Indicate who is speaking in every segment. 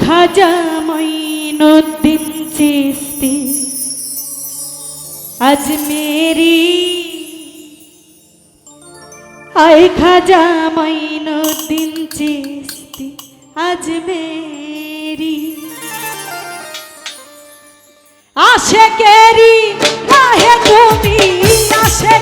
Speaker 1: খাজা Moinuddin Chishti Ajmeri আই Khwaja Moinuddin Chishti Ajmeri আশে কেরি কাহে তুমি? আশে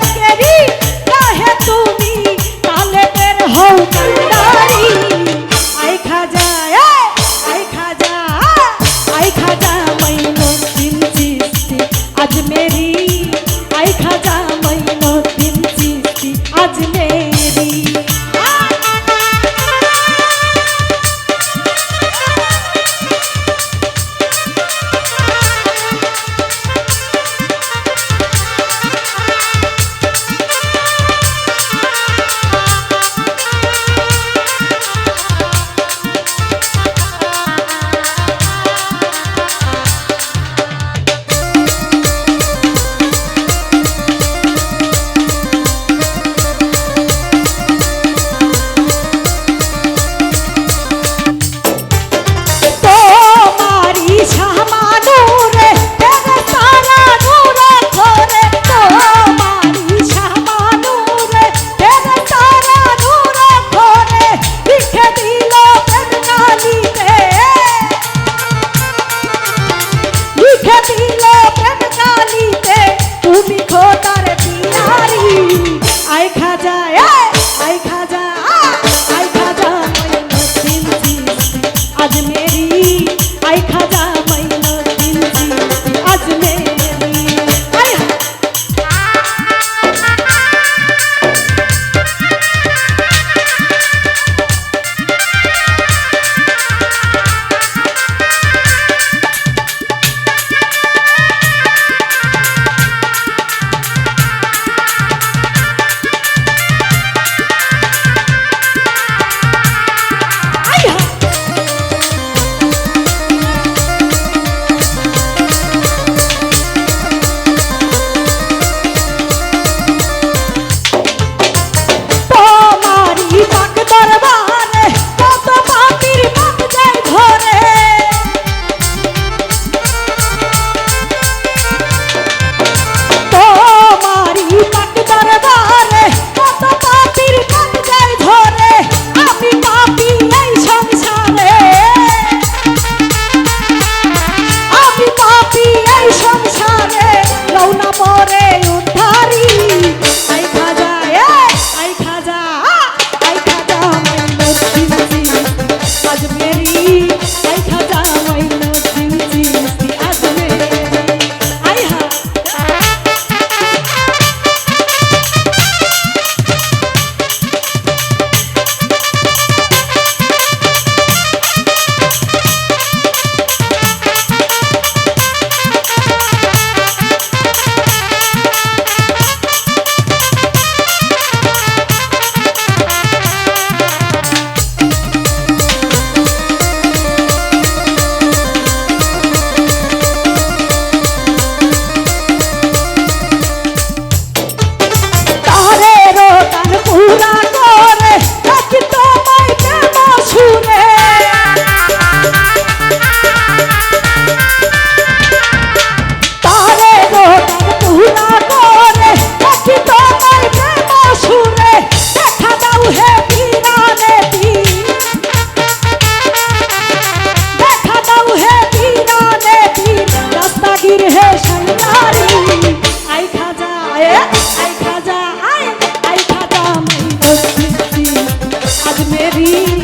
Speaker 1: You.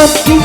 Speaker 1: you.